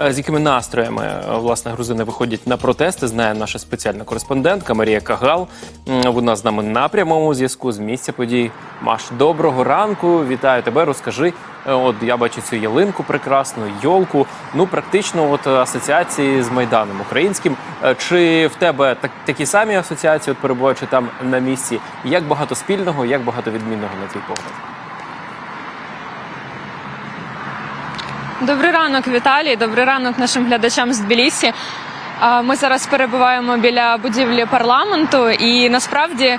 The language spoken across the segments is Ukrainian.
Е, З якими настроями е, власне грузини виходять на протести, знає наша спеціальна кореспондентка Марія Кагал. Вона з нами на прямому зв'язку з місця подій. Маш, доброго ранку. Вітаю тебе. Розкажи. Е, От я бачу цю ялинку прекрасну, йолку. Ну практично, от асоціації з майданом українським. Чи в тебе так, такі самі асоціації, от перебуваючи там на місці? Як багато спільного, як багато відмінного на твій погляд? Добрий ранок, Віталій. Добрий ранок нашим глядачам з Тбілісі. Ми зараз перебуваємо біля будівлі парламенту, і насправді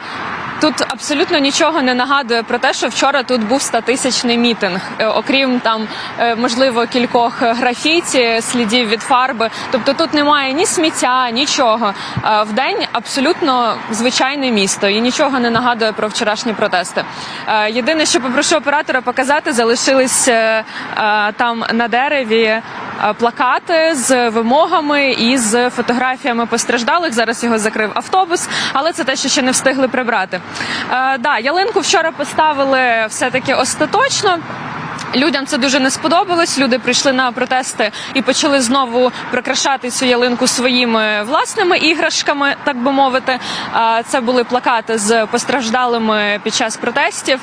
тут абсолютно нічого не нагадує про те, що вчора тут був статисячний мітинг, Е, окрім там е, можливо кількох графіті, слідів від фарби. Тобто тут немає ні сміття, нічого. В день абсолютно звичайне місто і нічого не нагадує про вчорашні протести. Е, Єдине, що попрошу оператора показати, залишились е, е, там на дереві е, плакати з вимогами і з фотографіями постраждалих. Зараз його закрив автобус, але це те, що ще не встигли прибрати. Е, да, ялинку вчора поставили все таки остаточно. Людям це дуже не сподобалось. Люди прийшли на протести і почали знову прикрашати цю ялинку своїми власними іграшками, так би мовити. Це були плакати з постраждалими під час протестів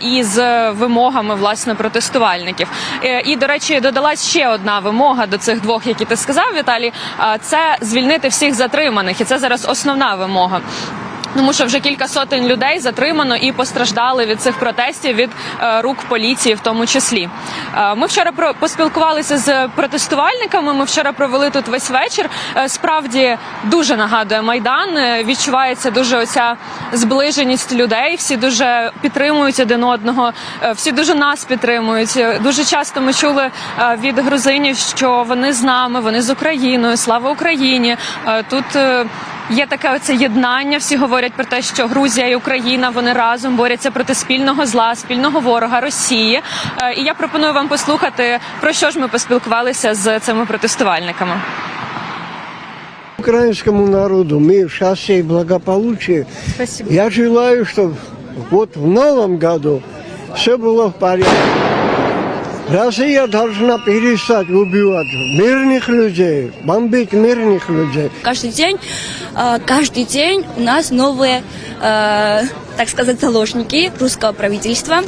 і з вимогами власне протестувальників. Е, І до речі, додалась ще одна вимога до цих двох, які ти сказав, Віталій. Це звільнити всіх затриманих, і це зараз основна вимога. Тому що вже кілька сотень людей затримано і постраждали від цих протестів від е, рук поліції, в тому числі. Е, ми вчора про поспілкувалися з протестувальниками. Ми вчора провели тут весь вечір. Е, справді дуже нагадує майдан. Е, Відчувається дуже оця зближеність людей. Всі дуже підтримують один одного. е, Всі дуже нас підтримують. Е, Дуже часто ми чули е, від грузинів, що вони з нами, вони з Україною. Слава Україні! Е, Тут е, Є таке оце єднання. Всі говорять про те, що Грузія і Україна вони разом борються проти спільного зла, спільного ворога Росії. Е, І я пропоную вам послухати про що ж ми поспілкувалися з цими протестувальниками. Украинскому народу мир, счастья и благополучия. Спасибо. Я желаю, чтобы вот в новом году все было в порядке Россия должна перестать убивать мирных людей, бомбить мирных людей. Каждый день, э, каждый день у нас новые, э, так сказать, заложники русского правительства.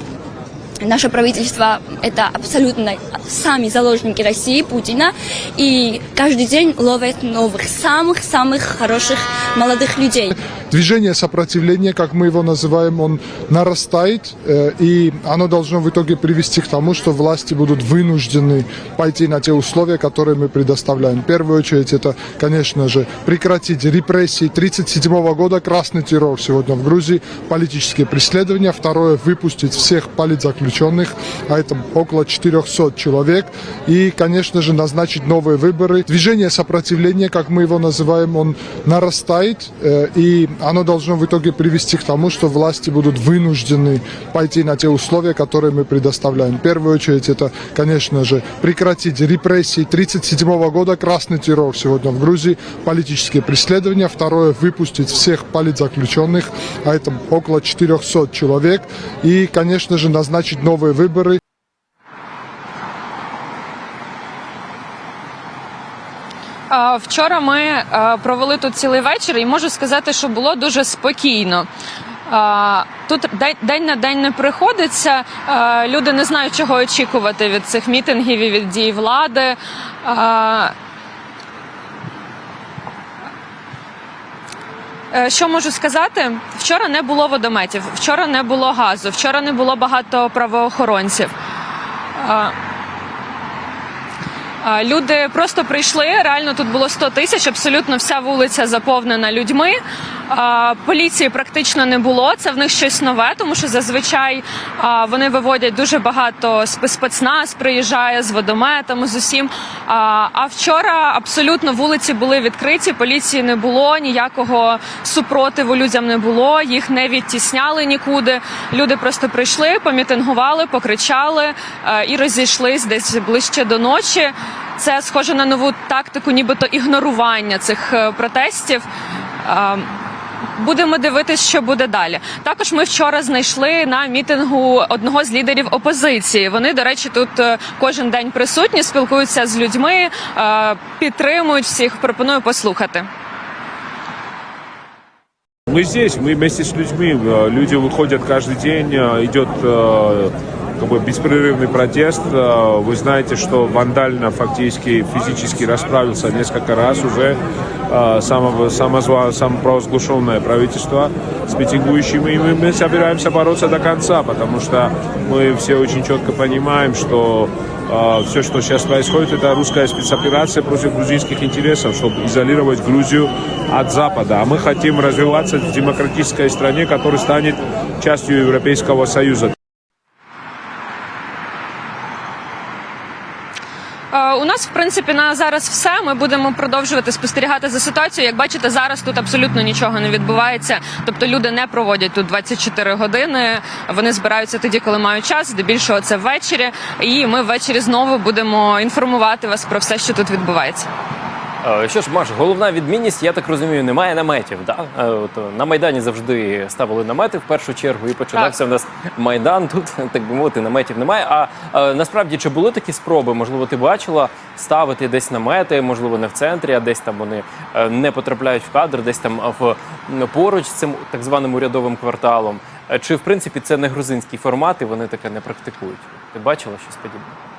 Наше правительство – это абсолютно сами заложники России, Путина. И каждый день ловят новых, самых-самых хороших молодых людей. Движение сопротивления, как мы его называем, он нарастает, э, и оно должно в итоге привести к тому, что власти будут вынуждены пойти на те условия, которые мы предоставляем. В первую очередь это, конечно же, прекратить репрессии 1937 года, красный террор сегодня в Грузии, политические преследования. Второе, выпустить всех политзаключенных, а это около 400 человек. И, конечно же, назначить новые выборы. Движение сопротивления, как мы его называем, он нарастает, э, и оно должно в итоге привести к тому, что власти будут вынуждены пойти на те условия, которые мы предоставляем. В первую очередь это, конечно же, прекратить репрессии 1937 года, красный террор сегодня в Грузии, политические преследования. Второе, выпустить всех политзаключенных, а это около 400 человек. И, конечно же, назначить новые выборы. Вчора ми провели тут цілий вечір, і можу сказати, що було дуже спокійно. Тут день, на день не приходиться. Люди не знають, чого очікувати від цих мітингів і від дій влади. Е, Що можу сказати? Вчора не було водометів, вчора не було газу, вчора не було багато правоохоронців. Люди просто прийшли. Реально тут було 100 тисяч. Абсолютно вся вулиця заповнена людьми. Поліції практично не було. Це в них щось нове, тому що зазвичай вони виводять дуже багато спе- спецназ, приїжджає з водометами, з усім. А, вчора абсолютно вулиці були відкриті. Поліції не було, ніякого супротиву людям не було. Їх не відтісняли нікуди. Люди просто прийшли, помітингували, покричали і розійшлись десь ближче до ночі. Це схоже на нову тактику, нібито ігнорування цих е, протестів. Е, будемо дивитись, що буде далі. Також ми вчора знайшли на мітингу одного з лідерів опозиції. Вони, до речі, тут е, кожен день присутні, спілкуються з людьми, е, підтримують всіх. Пропоную послухати. Мы здесь, мы вместе с людьми. Э, Люди выходят каждый день, э, идет э, Как бы беспрерывный протест. Э, Вы знаете, что вандально фактически физически расправился несколько раз уже э, самого, самозва- самопровозглашенное правительство с митингующими. И мы, мы собираемся бороться до конца, потому что мы все очень четко понимаем, что все, что сейчас происходит, это русская спецоперация против грузинских интересов, чтобы изолировать Грузию от Запада. А мы хотим развиваться в демократической стране, которая станет частью Европейского Союза. У нас, в принципі, на зараз все. Ми будемо продовжувати спостерігати за ситуацією. Як бачите, зараз тут абсолютно нічого не відбувається. Тобто люди не проводять тут 24 години. Вони збираються тоді, коли мають час. Здебільшого це ввечері. І ми ввечері знову будемо інформувати вас про все, що тут відбувається. Е, Що ж, Маш, головна відмінність, я так розумію, немає наметів. Да? Е, От, е, на Майдані завжди ставили намети в першу чергу, і починався в нас Майдан. Тут, так би мовити, наметів немає. А насправді, чи були такі спроби? Можливо, ти бачила ставити десь намети, можливо, не в центрі, а десь там вони не потрапляють в кадр, десь там в поруч з цим так званим урядовим кварталом. Чи в принципі це не грузинський формат, і вони таке не практикують? Ти бачила щось подібне?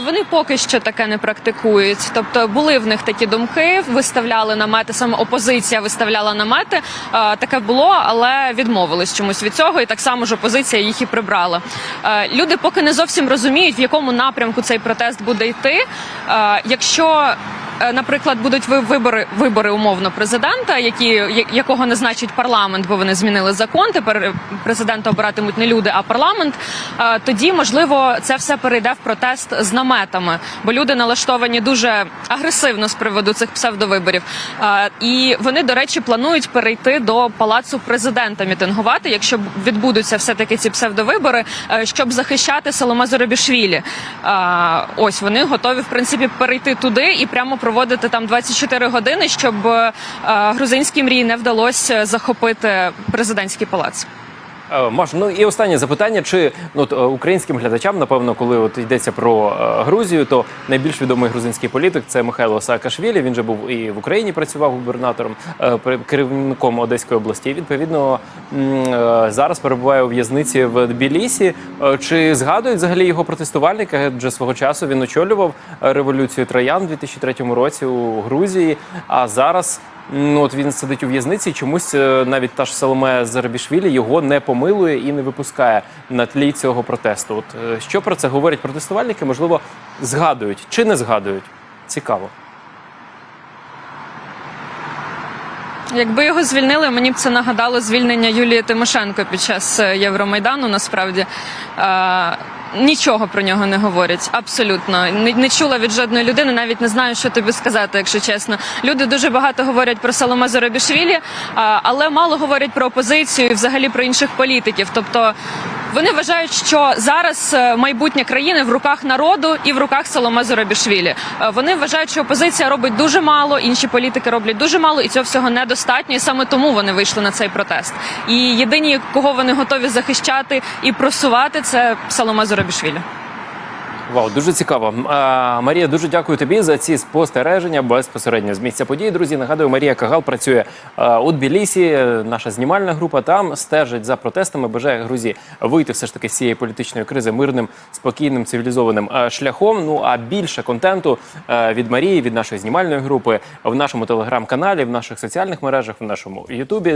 Вони поки що таке не практикують. Тобто були в них такі думки, виставляли намети, саме опозиція виставляла намети. Е, Таке було, але відмовились чомусь від цього, і так само ж опозиція їх і прибрала. Е, Люди поки не зовсім розуміють, в якому напрямку цей протест буде йти. Е, Якщо Наприклад, будуть ви- вибори, вибори умовно президента, які якого назначить парламент, бо вони змінили закон. Тепер е, президента обиратимуть не люди, а парламент. Е, Тоді можливо це все перейде в протест з наметами, бо люди налаштовані дуже агресивно з приводу цих псевдовиборів. Е, І вони, до речі, планують перейти до палацу президента мітингувати, якщо відбудуться все таки ці псевдовибори, е, щоб захищати Соломе Зоробішвілі. Е, Ось вони готові в принципі перейти туди і прямо проводити там 24 години, щоб е, грузинській мрії не вдалося захопити президентський палац. Е, Маш, ну і останнє запитання: чи ну от, е, українським глядачам, напевно, коли от йдеться про е, Грузію, то найбільш відомий грузинський політик це Михайло Саакашвілі. Він же був і в Україні працював губернатором, керівником Одеської області. І, Відповідно, зараз перебуває у в'язниці в Тбілісі. Чи згадують взагалі його протестувальники? Адже свого часу він очолював революцію Троян у 2003 році у Грузії. А зараз Ну, от він сидить у в'язниці, чомусь е, навіть та ж Соломе Зарабішвілі його не помилує і не випускає на тлі цього протесту. От е, що про це говорять протестувальники? Можливо, згадують чи не згадують? Цікаво. Якби його звільнили, мені б це нагадало звільнення Юлії Тимошенко під час е, Євромайдану. Насправді нічого про нього не говорять. Абсолютно не, не чула від жодної людини, навіть не знаю, що тобі сказати, якщо чесно. Люди дуже багато говорять про Саломе Зоробішвілі, але мало говорять про опозицію і взагалі про інших політиків. Тобто вони вважають, що зараз е, майбутнє країни в руках народу і в руках Соломе Зоробішвілі. Е, Вони вважають, що опозиція робить дуже мало, інші політики роблять дуже мало, і цього всього недостатньо. І саме тому вони вийшли на цей протест. І єдині, кого вони готові захищати і просувати, це Соломе Зоробішвілі. Вау, дуже цікаво. А, Марія, дуже дякую тобі за ці спостереження безпосередньо з місця події. Друзі, нагадую, Марія Кагал працює а, у Тбілісі. е, Наша знімальна група там стежить за протестами. Бажає Грузії вийти все ж таки з цієї політичної кризи мирним, спокійним, цивілізованим е, шляхом. Ну а більше контенту е, від Марії, від нашої знімальної групи в нашому телеграм-каналі, в наших соціальних мережах, в нашому Ютубі.